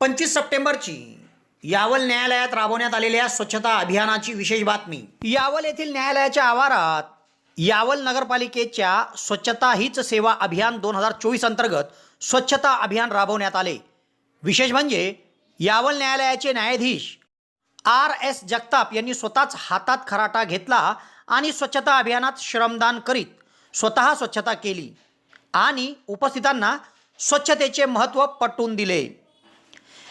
पंचवीस सप्टेंबरची यावल न्यायालयात राबवण्यात आलेल्या स्वच्छता अभियानाची विशेष बातमी. यावल येथील न्यायालयाच्या आवारात यावल नगरपालिकेच्या स्वच्छता हीच सेवा अभियान दोन हजार चोवीस अंतर्गत स्वच्छता अभियान राबवण्यात आले. विशेष म्हणजे यावल न्यायालयाचे न्यायाधीश आर एस जगताप यांनी स्वतःच हातात खराटा घेतला आणि स्वच्छता अभियानात श्रमदान करीत स्वतः स्वच्छता केली आणि उपस्थितांना स्वच्छतेचे महत्त्व पटवून दिले.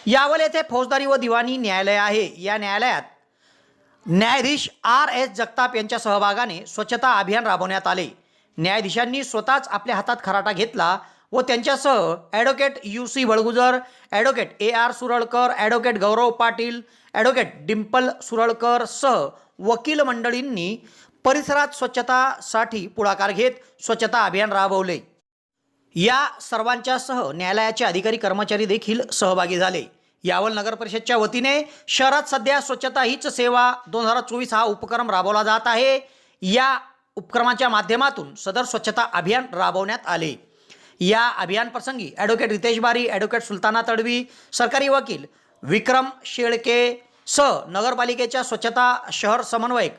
यावल येथे फौजदारी व दिवाणी न्यायालय आहे. या न्यायालयात न्यायाधीश आर एस जगताप यांच्या सहभागाने स्वच्छता अभियान राबवण्यात आले. न्यायाधीशांनी स्वतःच आपल्या हातात खराटा घेतला व त्यांच्यासह advocate U C Balgujar advocate A R Suralkar advocate Gaurav Patil advocate Dimple Suralkar सह वकील मंडळींनी परिसरात स्वच्छतासाठी पुढाकार घेत स्वच्छता अभियान राबवले. या सर्वांच्यासह न्यायालयाचे अधिकारी कर्मचारी देखील सहभागी झाले. यावल नगर परिषदच्या वतीने शहरात सध्या स्वच्छता हीच सेवा दोन हजार चोवीस हा उपक्रम राबवला जात आहे. या उपक्रमाच्या माध्यमातून सदर स्वच्छता अभियान राबवण्यात आले. या अभियानप्रसंगी ॲडव्होकेट रितेश बारी ॲडव्होकेट सुलताना तडवी सरकारी वकील विक्रम शेळके सह नगरपालिकेच्या स्वच्छता शहर समन्वयक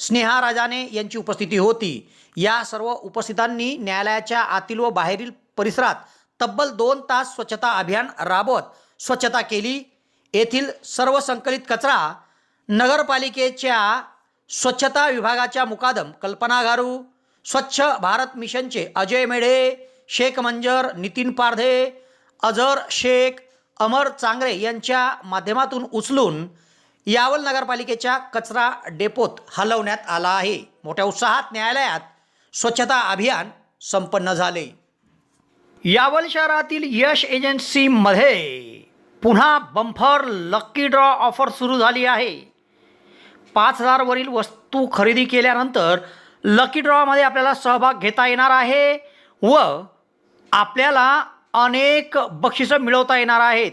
स्नेहा राजाने यांची उपस्थिती होती. या सर्व उपस्थितांनी न्यायालयाच्या आतील व बाहेरील परिसरात तब्बल दोन तास स्वच्छता अभियान राबवत स्वच्छता केली. येथील सर्व संकलित कचरा नगरपालिकेच्या स्वच्छता विभागाच्या मुकादम कल्पना गारू स्वच्छ भारत मिशनचे अजय मेढे शेख मंजर नितीन पारधे अझर शेख अमर चांगरे यांच्या माध्यमातून उचलून यावल नगरपालिकेच्या कचरा डेपोत हलवण्यात आला आहे. मोठ्या उत्साहात न्यायालयात स्वच्छता अभियान संपन्न झाले. यावल शहरातील यश एजन्सीमध्ये पुन्हा बंफर लक्की ड्रॉ ऑफर सुरू झाली आहे. पाच हजारवरील वस्तू खरेदी केल्यानंतर लकी ड्रॉमध्ये आपल्याला सहभाग घेता येणार आहे व आपल्याला अनेक बक्षिसं मिळवता येणार आहेत.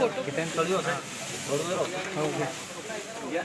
फोटो बी काढून घ्या आडव्यामध्ये Yeah.